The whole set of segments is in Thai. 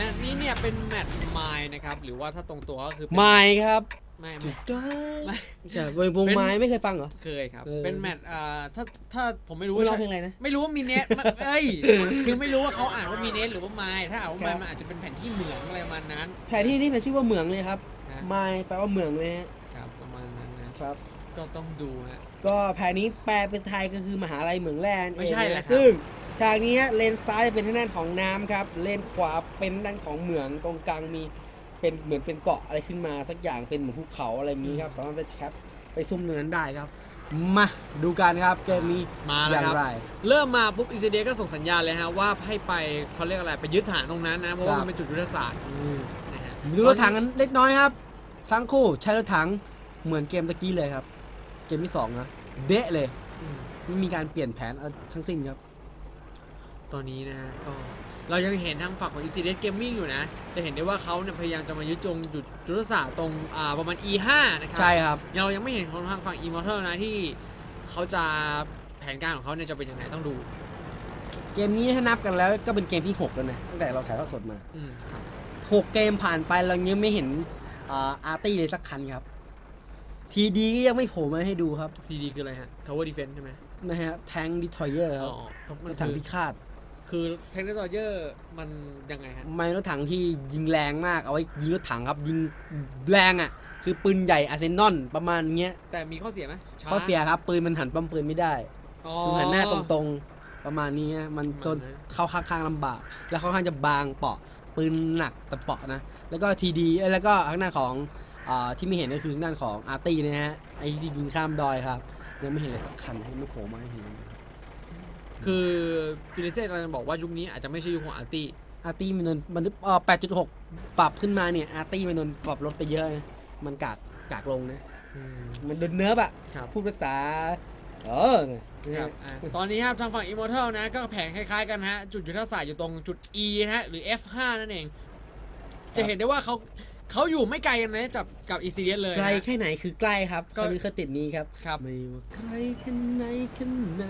มตช์นี้เนี่ยเป็นแมตช์ไมล์นะครับ หรือว่าถ้าตรงตัวก็คือเป็นไม้ครับไม่ถูไม่กต้องไม่ ใช่วงวงไม้ไม่เคยฟังเหรอ เคยครับ เออ เป็นแมตช์อ่าถ้าถ้าผมไม่รู้ไม่ว่าร้องเพลใช่งอะไรนะ ไม่รู้ว่ามีเนสมันเอ้ยคือไม่รู้ว่าเขาอ่านว่ามีเนสหรือว่าไมล์ถ้าอ่านว่าไมครัล์บมันอาจจะเป็นแผ่นที่เหมืองอะไรประมาณนั้นแผนที่นี่มันชื่อว่าเหมืองเลยครับ นะไม้แปลว่าเหมืองเลยฮะครับประมาณนั้นนะครับ ก็ต้องดูฮะ ก็แผนนี้แปลเป็นไทยก็คือมหาลัยเหมืองแร่นั่นเองไม่ใช่นะแหละครับ ซึ่ง ฉากนี้เลนซ้ายเป็นทางด้านของน้ำครับ เลนขวาเป็นด้านของเหมืองตรงกลางมีเป็นเหมือนเป็นเกาะอะไรขึ้นมาสักอย่างเป็นเหมือนภูเขาอะไรอย่างนี้ครับสามารถไปแคปไปซุ่มตรงนั้นได้ครับ มาดูกันครับเกมนี้มาอแล้วย่างครับไรเริ่มมาปุ๊บอิสเดียก็ส่งสัญญาณเลยฮะว่าให้ไปเขาเรียกอะไรไปยึดฐานตรงนั้นนะเพราะว่าครับมันเป็นจุดยุทธศาสตร์อืมนะฮะดูรถถังกันเล็กน้อยครับทั้งคู่ใช้รถถังเหมือนเกมตะกี้เลยครับ เกมที่สองนะเดะเลยอืมไม่มีการเปลี่ยนแผนอะไรทั้งสิ้นครับ ตอนนี้นะฮะก็เรายังเห็นทางฝั่งของ Incident Gaming อยู่นะ จะเห็นได้ว่าเขาเนี่ยพยายามจะมายึดจงจุดยุทธศาสตร์ตรงอ่าประมาณ E5 นะครัใช่ครับยังเรายังไม่เห็นของทางฝั่ง Immortal นะที่เขาจะแผนการของเขาเนี่ยจะเป็นยังไงต้องดู เกมนี้ถ้านับกันแล้วก็เป็นเกมที่ 6 แล้วนะตั้งแต่เราถ่ายทอดสดมา อืมครับ6 เกมผ่านไปเรายังไม่เห็นอาอาร์ตี้เลยสักคันครับ ทีดีก็ยังไม่โผล่มาให้ดูครับ ทีดีคืออะไรฮะ Tower Defense ใช่ไหมนะฮะแทงดิทรอยเออร์คอ๋รับอมัรนถถังคือพิฆาต คือเทคโนโลยีมันยังไงฮะไม่รถถังที่ยิงแรงมากเอาไว้ยิงรถถังครับยิงแรงอะ คือปืนใหญ่อาร์เซนอลประมาณเงี้ยแต่มีข้อเสียไหมช้าข้อเสียครับปืนมันหันปั๊มปืนไม่ได้อ๋อ คือหันหน้าตรงๆประมาณนี้ฮะมันจนประมาณนั้นเข้าข้างๆลำบาก แล้วค่อนข้างจะบางเปาะปืนหนักแต่เปาะนะ แล้วก็ทีดีแล้วก็ทางด้านของอาที่ไม่เห็นก็คือทางด้านของอาร์ตี้นะฮะไอ้ที่ยิงข้ามดอยครับยังไม่เห็นเลยสักคันให้ไม่โผล่มาให้เห็น คือฟิลิเซ่กำลังจะบอกว่ายุคนี้อาจจะไม่ใช่ยุคของอาร์ตี้อาร์ตี้มันโดนมันเอ่อ8.6 ปรับขึ้นมาเนี่ย อาร์ตี้มันโดนปรับลดไปเยอะนะมันกากกากลงนะมันโดนเนิร์ฟอะครับ พูดภาษา เออเนี่ยครับอะตอนนี้ครับทางฝั่ง Immortal นะ ก็แผนคล้ายๆกันฮะ จุดยุทธศาสตร์อยู่ตรงจุด E นะฮะ หรือ F5 นั่นเอง จะเห็นได้ว่าเขาเขาอยู่ไม่ไกลกันนะกับกับ e c d s เลยไกลนะแค่ไหนคือใกล้ครับก็ ก็คือคตินี้ครับ ครับ ไม่ว่าใกล้แค่ไหนแค่ไหน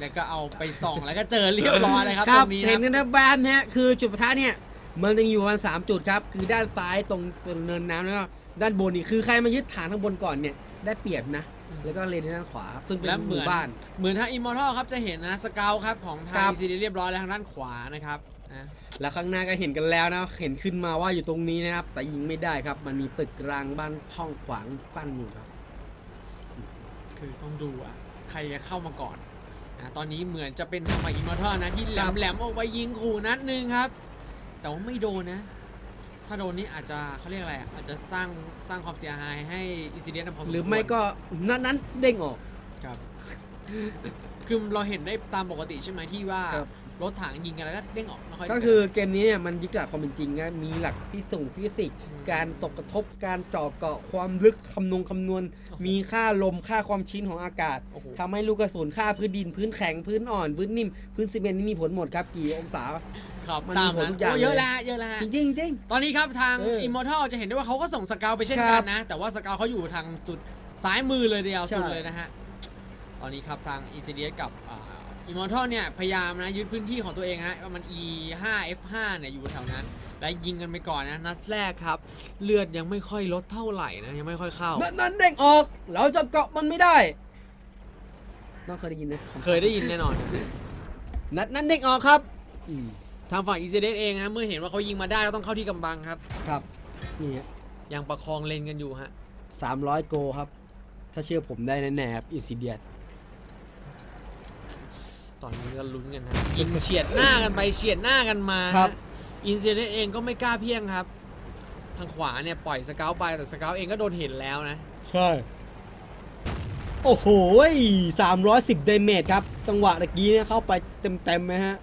แล้วก็เอาไปส่องแล้วก็เจอเรียบร้อยเลยครับคตรัรบงนี้เห็นนะกันนะแบนเนี่ยคือจุดปะทะเนี่ยมันจะมีอยู่ประมาณสามจุดครับ คือด้านซ้ายตรงตรงเนินน้ำแล้วก็ด้านบนนี่คือใครมายึดฐานข้างบนก่อนเนี่ยได้เปรียบนะ แล้วก็เลนด้านขวาครับซึ่งเป็นและหเหมืมู่อนบ้าน เหมือนทาง Immortal ครับจะเห็นนะสเกลครับของทาครังบ e c d s เรียบร้อยแล้วทางด้านขวานะครับนะแล้วข้างหน้าก็เห็นกันแล้วนะเห็นขึ้นมาว่าอยู่ตรงนี้นะครับ แต่ยิงไม่ได้ครับ มันมีตึกรางบ้านช่องขวางกั้นอยู่ครับ คือต้องดูอะใครจะเข้ามาก่อน นะตอนนี้เหมือนจะเป็นทางฝั่ง Immortal นะที่แหลครัมบแหลมออกไปยิงขู่นัดหนึ่งครับ แต่ว่าไม่โดนนะ ถ้าโดนนี่อาจจะเขาเรียกอะไรอะอาจจะสร้างสร้างความเสียหายให้อินซิเดนต์พอสมควรหรือไม่ก็นัดนั้นเด้งออกครับ คือเราเห็นได้ตามปกติใช่ไหมที่ว่าค รับรถถังยิงกันแล้วก็เด้งออกไม่ค่อยก็คือเกมนี้เนี่ยมันยึดหลักความเป็นจริงนะมีหลักฟิสิกส์ฟิสิกส์อืมการตกกระทบการเจาะเกาะความลึกคำนวณคำนวณโอ้โหมีค่าลมค่าความชื้นของอากาศโอ้โหทำให้ลูกกระสุนค่าพื้นดินพื้นแข็งพื้นอ่อน พื้นนิ่ม พื้นซีเมนต์นี่มีผลหมดครับ กี่องศา ครับมันตามมีผลนั้นทุกอย่างโเยอะเลย แล้วเยอะแล้วจริงๆจริง ตอนนี้ครับทาง เออ Immortal จะเห็นได้ว่าเขาก็ส่งสเกลไปเช่นคกัรันบนะ แต่ว่าสเกลเขาอยู่ทางสุดซ้ายมือเลยเดียวใช่ สุดเลยนะฮะ ตอนนี้ครับทาง e c d s กับอ่า Immortal เนี่ยพยายามนะยึดพื้นที่ของตัวเองฮะว่ามัน E5 F5 เนี่ยอยู่แถวนั้น และยิงกันไปก่อนนะ นัดแรกครับ เลือดยังไม่ค่อยลดเท่าไหร่นะยังไม่ค่อยเข้า นัดนั้นเด้งออก เราจะเกาะมันไม่ได้น้องเคยได้ยินนะเคยได้ยินแน่นอน นัดนั้นเด้งออกครับอืมทางฝั่ง e c d s เองฮะเมื่อเห็นว่าเขายิงมาได้ก็ต้องเข้าที่กำบังครับ ครับ นี่ฮะยังประคองเลนกันอยู่ฮะ สามร้อยโกครับ ถ้าเชื่อผมได้แน่ๆครับอินซิเดียต อนนี้ก็ลุ้นกันนะยิงเฉียดหน้ากันไปเฉียดหน้ากันมาครับ อินเซเดนเองก็ไม่กล้าเพียงครับ ทางขวาเนี่ยปล่อยสเกลไปแต่สเกลเองก็โดนเห็นแล้วนะ ใช่ โอ้โหสามร้อยสิบเดเมจครับ จังหวะตะกี้เนี่ยเข้าไปเต็มๆไหมฮะ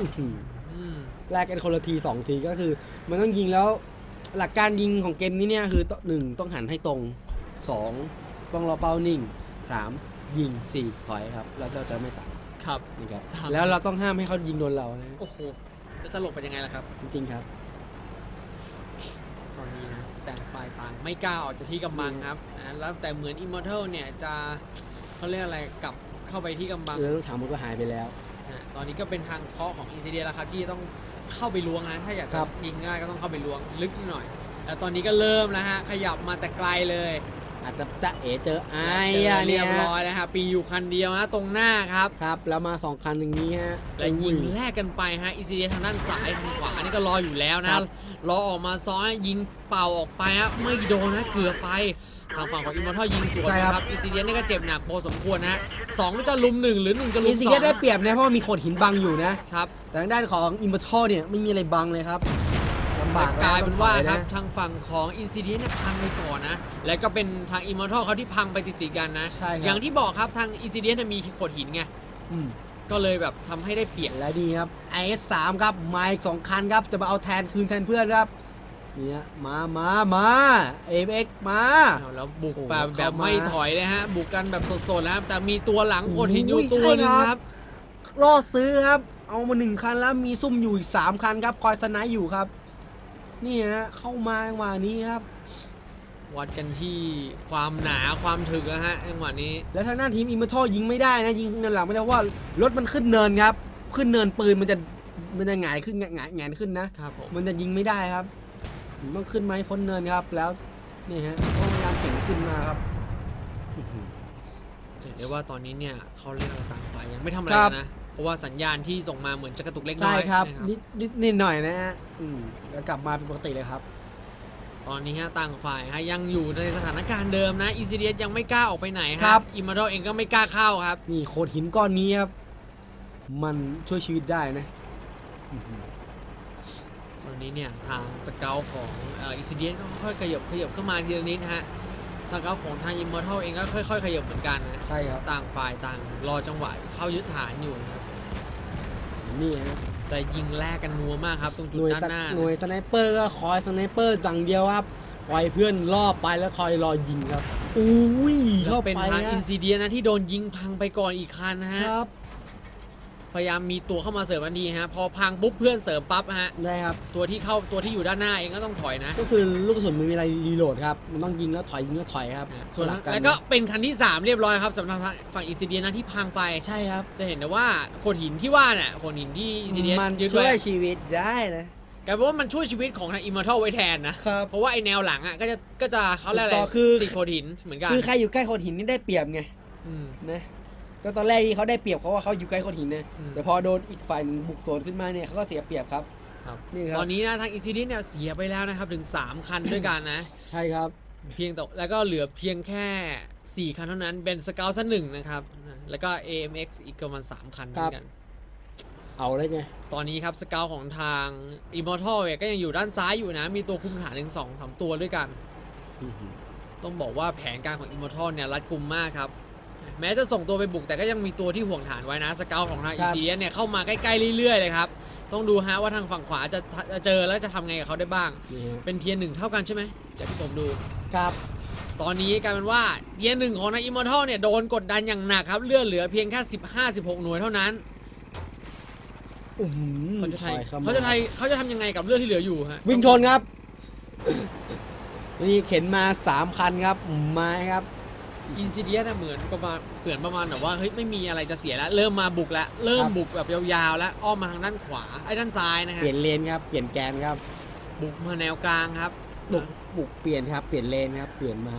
อื้อหืออืมแลกกันคนละทีสองทีก็คือ มันต้องยิงแล้ว หลักการยิงของเกมนี้เนี่ยคือหนึ่งต้องหันให้ตรงสองต้องรอเป้านิ่งสาม ยิงสี่ถอยครับ แล้วเราจะไม่ตัดครับ นะครับครับ แล้วเราต้องห้ามให้เขายิงโดนเรานะโอ้โหแล้วจะหลบไปยังไงล่ะครับ จริง ๆ ครับ ตอนนี้นะแต่ฝ่ายต่างไม่กล้าออกจากที่กำบังครับนะแล้วแต่เหมือน Immortal เนี่ยจะเขาเรียกอะไรกลับเข้าไปที่กำบังแล้วรถถังมันก็หายไปแล้ว นะตอนนี้ก็เป็นทางเคาะของอีซีเดียแล้วครับที่ต้องเข้าไปล้วงนะถ้าอยากคจะรับ ยิงง่ายก็ต้องเข้าไปล้วงลึกหน่อย แล้วตอนนี้ก็เริ่มแล้วฮะขยับมาแต่ไกลเลย อาจจะจะเอ๋เจอไอ้เจออะเรีเนี่ยบร้อยแล้วฮะปีอยู่คันเดียวนะตรงหน้าครับ ครับ แล้วมาสองคันอย่างนี้ฮะ และยิงแลกกันไปฮะอีซีเดียทางด้านซ้ายทางขวานี่ก็รออยู่แล้วคนะรับ รอออกมาซ้อนยิงเป่าออกไปฮะไม่โดนนะเกือบไปทางฝั่งของอิมมอร์ทัลยิงสวนนะครับอีซีเดียนี่ก็เจ็บหนักพอสมควรนะฮะสองจะลุมหนึ่งหรือหนึ่งจะลุอีมซีสอเกงได้เปรียบนะเพราะว่ามีโขดหินบังอยู่นะ ครับ แต่ทางด้านของอิมเมอร์ทัลเนี่ยไม่มีอะไรบังเลยครับลำบากกลายเป็นว่าครับต้องถอยนะทางฝั่งของอินซิเดียเนี่ยพังไปก่อนนะ แล้วก็เป็นทางอิมมอร์ทัลเขาที่พังไปติดๆกันนะ ใช่ครับ อย่างที่บอกครับทางอินซิเดียมีโขดหินไง อืมก็เลยแบบทำให้ได้เปรียบ และดีครับ IS3 ครับมาอีกสองคันครับ จะมาเอาแทนคืนแทนเพื่อนครับเนี่ยมามามา AX มา เอาแล้วบุกโอ้โหแบบแบบเข้ามาไม่ถอยเลยฮะ บุกกันแบบสดๆแล้วครับ แต่มีตัวหลังโขดหินอยู่โอ้ยตัวหนึงใช่คครัรับบรอดซื้อครับ เอามาหนึ่งคันแล้วมีซุ่มอยู่อีกสามคันครับ คอยสไนด์อยู่ครับ นี่ฮะเข้ามาจังหวะนี้ครับ วัดกันที่ความหนาความถึกนะฮะจังหวะนี้ แล้วทางด้านทีมอิมเมอร์ทัลยิงไม่ได้นะยิงเนินหลังไม่ได้เพราะว่ารถมันขึ้นเนินครับ ขึ้นเนินปืนมันจะมันจะหงายขึ้นหงายหงายขึ้นนะครับผมมันจะยิงไม่ได้ครับต้องขึ้นมาให้พ้นเนินครับ แล้วนี่ฮะต้องพยายามเก่งขึ้นมาครับอื้อหือเห็นได้ว่าตอนนี้เนี่ยเขาเล่นเอาต่างฝ่ายยังไม่ทำอะไรครับกันนะ เพราะว่าสัญญาณที่ส่งมาเหมือนจะกระตุกเล็กน้ใช่อยครับนะนิดนิดนิดหน่อยนะฮะอืมแล้วกลับมาเป็นปกติเลยครับ ตอนนี้ฮะต่างฝ่ายฮะยังอยู่ในสถานการณ์เดิมนะอีซีเดียยังไม่กล้าออกไปไหนคครัรับ บอิมมาโดเองก็ไม่กล้าเข้าครับ นี่โขดหินก้อนนี้ครับ มันช่วยชีวิตได้นะอื้อหือตอนนี้เนี่ยทางสเกลของอีซีเดียก็ค่อยๆขยับขยับเข้ามาทีละนิดนะฮะสเกลของทางอิมมอร์ทัลเองก็ค่อยๆขยับเหมือนกันนะใช่ครับ ต่างฝ่ายต่างรอจังหวะเข้ายึดฐานอยู่นะครับ นี่ฮะแต่ยิงแลกกันนัวมากครับตรงหจุดน่วยด้านสหน้าหน่วยสไนเปอร์ก็คอยสไนเปอร์จังเดียวครับปล่อยเพื่อนล่อไปแล้วคอยรอยิงครับอุ้ยแล้เข้าวเป็นไปทางนะอินซีเดียนะที่โดนยิงพังไปก่อนอีกคันนะฮะ ครับ พยายามมีตัวเข้ามาเสริมทันทีฮะ พอพังปุ๊บเพื่อนเสริมปั๊บฮะ ได้ครับ ตัวที่เข้าตัวที่อยู่ด้านหน้าเองก็ต้องถอยนะ ก็คือลูกกระสุนมันมีอะไรรีโหลดครับ มันต้องยิงแล้วถอยยิงแล้วถอยครับ ส่วนสลับกันแล้วก็เป็นคันที่ 3 เรียบร้อยครับสำหรับฝั่งอินซิเดียนะที่พังไป ใช่ครับ จะเห็นได้ว่าโขดหินที่ว่าเนี่ยโขดหินที่อินซิเดียมันยึดช่วไว้ยชีวิตได้นะกลายเป็นว่ามันช่วยชีวิตของทางอิมมอร์ทัลไว้แทนนะครับเพราะว่าไอแนวหลังอะก็จะก็จะเขาเรียกอะไรต่อคือติดโขดหินเหมือนกัน คือใครอยู่ใกล้โขดหินนี่ได้เปรียบไงมนะ ก็ตอนแรกที่เขาได้เปรียบเพราะว่าเขาอยู่ใกล้โขดหินนะอืม แต่พอโดนอีกฝ่ายหนึ่งบุกโซนขึ้นมาเนี่ยเขาก็เสียเปรียบครับ ครับนี่ครับ ตอนนี้นะทางอินซิเดียเนี่ยเสียไปแล้วนะครับถึง 3 คันด้วยกันนะ ใช่ครับ เพียงแต่แล้วก็เหลือเพียงแค่ 4 คันเท่านั้นเป็นสเกลสักหนึ่งนะครับ แล้วก็ AMX อีกประมาณ 3 คันด้วยกัน เอาเลยไง ตอนนี้ครับสเกลของทาง Immortal เนี่ยก็ยังอยู่ด้านซ้ายอยู่นะ มีตัวคุมฐานถึง2 3 ตัวด้วยกัน ต้องบอกว่าแผนการของ Immortal เนี่ยรัดกุมมากครับ แม้จะส่งตัวไปบุกแต่ก็ยังมีตัวที่ห่วงฐานไว้นะสเกลของทางครัอีบซีเนี่ยเข้ามาใกล้ๆเรื่อยๆเลยครับ ต้องดูฮะว่าทางฝั่งขวาจะจะเจอแล้วจะทำไงกับเขาได้บ้าง นี่ฮะเป็นเทียร์หนึ่งเท่ากันใช่ไหมจากที่ผมดู ครับ ตอนนี้กลายเป็นว่าเทียร์หนึ่งของทางอิมมอร์ทัลเนี่ยโดนกดดันอย่างหนักครับเลือดเหลือเพียงแค่ 15-16 หน่วยเท่านั้น อื้อหือเขาจะถไทยอยเข้ามาเขาจะไทยเขาจะทำยังไงกับเลือดที่เหลืออยู่ฮะวิ่งชนครับ นี่เข็นมาสามคันครับไม้ครับ อินซิเดียนะเหมือนประมาณเปลี่ยนประมาณแบบว่าเฮ้ยไม่มีอะไรจะเสียแล้ว เริ่มมาบุกแล้วเริ่มครับบุกแบบยาวๆ แล้วอ้อมมาทางด้านขวาไอ้ด้านซ้ายนะฮะเปลี่ยนเลนครับเปลี่ยนแกนครับ บุกมาแนวกลางครับ บุกบุกเปลี่ยนครับ เปลี่ยนเลนครับ เปลี่ยนมา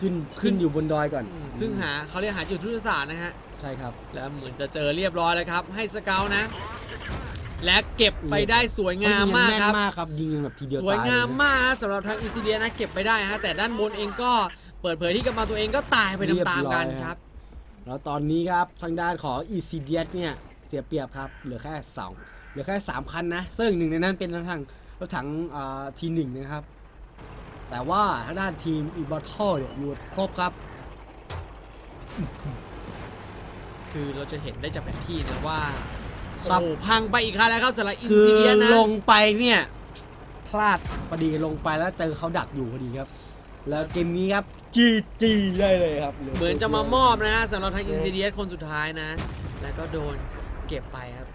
ขึ้นขึ้นอยู่บนดอยก่อนอืมซึ่งหาเขาเรียกหาจุดทุทธศาสตร์นะฮะใช่ครับ แล้วเหมือนจะเจอเรียบร้อยแล้วครับ ให้สเกลนะ และเก็บไปได้สวยงามมากครับเขยิงแนมากครับยิงกันแบบทีเดียวสวยตายงามเลยนะมากฮะสำหรับทางอินซิเดียนะเก็บไปได้ฮะแต่ด้านบนเองก็ เปิดเผยที่กำลังตัวเองก็ตายไปเรียบตามๆกันร้อยคครัรับบแล้วตอนนี้ครับทางด้านของ e c d s เนี่ยเสียเปรียบครับ เหลือแค่สองเหลือแค่สามคันนะ ซึ่งหนึ่งในนั้นเป็นรถถังรถถังทีหนึ่งนะครับ แต่ว่าทางด้านทีมอีบอทอเนี่ยอยู่ครบครับ คือเราจะเห็นได้จากแผนที่นะว่าครัโอ้บโหพังไปอีกครั้งแล้วครับสำหรับอินคือซิเดียนะลงไปเนี่ย พลาดพอดีลงไปแล้วเจอเขาดักอยู่พอดีครับ แล้วเกมนี้ครับจีจีได้เลยครับเหมือนจะมามอบนะฮะสำหรับทางอินซิเดียคนสุดท้ายนะ แล้วก็โดนเก็บไปครับ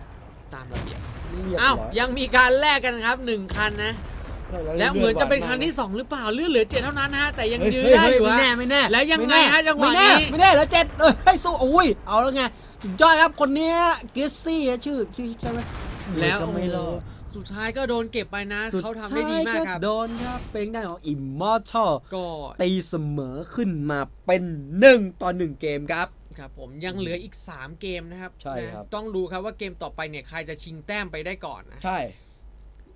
ตามระเบียบเรียบร้อ้าวยังมีการแลกกันครับหนึ่งคันนะ แล้วเหมือนจะเป็นคันที่ 2 หรือเปล่าเลือดเหลือเจ็ดเท่านั้นนะฮะแต่ยังเฮ้ยื้อเฮ้ได้อยู่ไม่ฮะแน่ไม่แน่แล้วยังไงม่แน่ฮะจังหวะไม่แน่นี้ไม่แน่แล้วเจ็ดเอ้ยให้สู้อุ้ยเอาแล้วไงสุดยอดครับคนเนี้ยเกสซี่อะชื่อชื่อใช่ไหมแล้วก็ไม่รอดโอ้โห สุดท้ายก็โดนเก็บไปนะ สุเขาทำได้ดีมากครับ โดนครับ เป็นได้านของอิมมอร์ทัลก็ตีเสมอขึ้นมาเป็นหนึ่งต่อหนึ่งเกมครับครับผมยังเหลืออีก 3 เกมนะครับใช่ครับนะต้องดูครับว่าเกมต่อไปเนี่ยใครจะชิงแต้มไปได้ก่อนนะใช่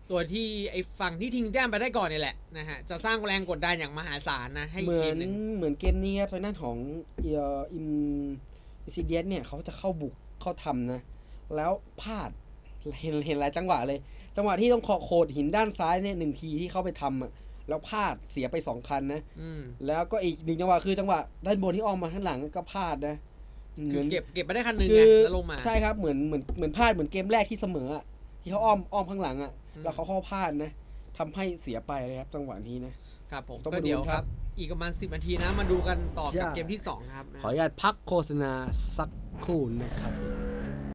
ตัวที่ไอ้ฝั่งที่ชิงแต้มไปได้ก่อนเนี่ยแหละนะฮะจะสร้างแรงกดดันอย่างมหาศาลนะให้เหมือทีนมหนึ่งเหมือนเกมนี้ครับทางด้านของเอ่ออิมอิซิเดียสเนี่ยเขาจะเข้าบุกเข้าทำนะ แล้วพลาดเห็นเห็นหลายจังหวะเลย จังหวะที่ต้องขอโขดหินด้านซ้ายเนี่ยหนึ่งทีที่เข้าไปทำอะแล้วพลาดเสียไปสองคันนะอืมแล้วก็อีกหนึ่งจังหวะคือจังหวะด้านบนที่ออกมาข้างหลังก็พลาดนะเหคืมืออนเก็บเก็บไปได้คันหนึ่งคืไงอแล้วลงมาใช่ครับเหมือนเหมือนเหมือนพลาดเหมือนเกมแรกที่เสมออะที่เขาอ้อมอ้อมข้างหลังอะอืมแล้วเขาเข้าพลาดนะทำให้เสียไปเลยครับจังหวะนี้นะครับผมต้องก็มาดูเดี๋ยวคครัรับบอีกประมาณ 10นาทีนะมาดูกันต่อกับใช่เกมที่ 2 ครับนะขออนุญาตพักโฆษณาสักครู่นะครับ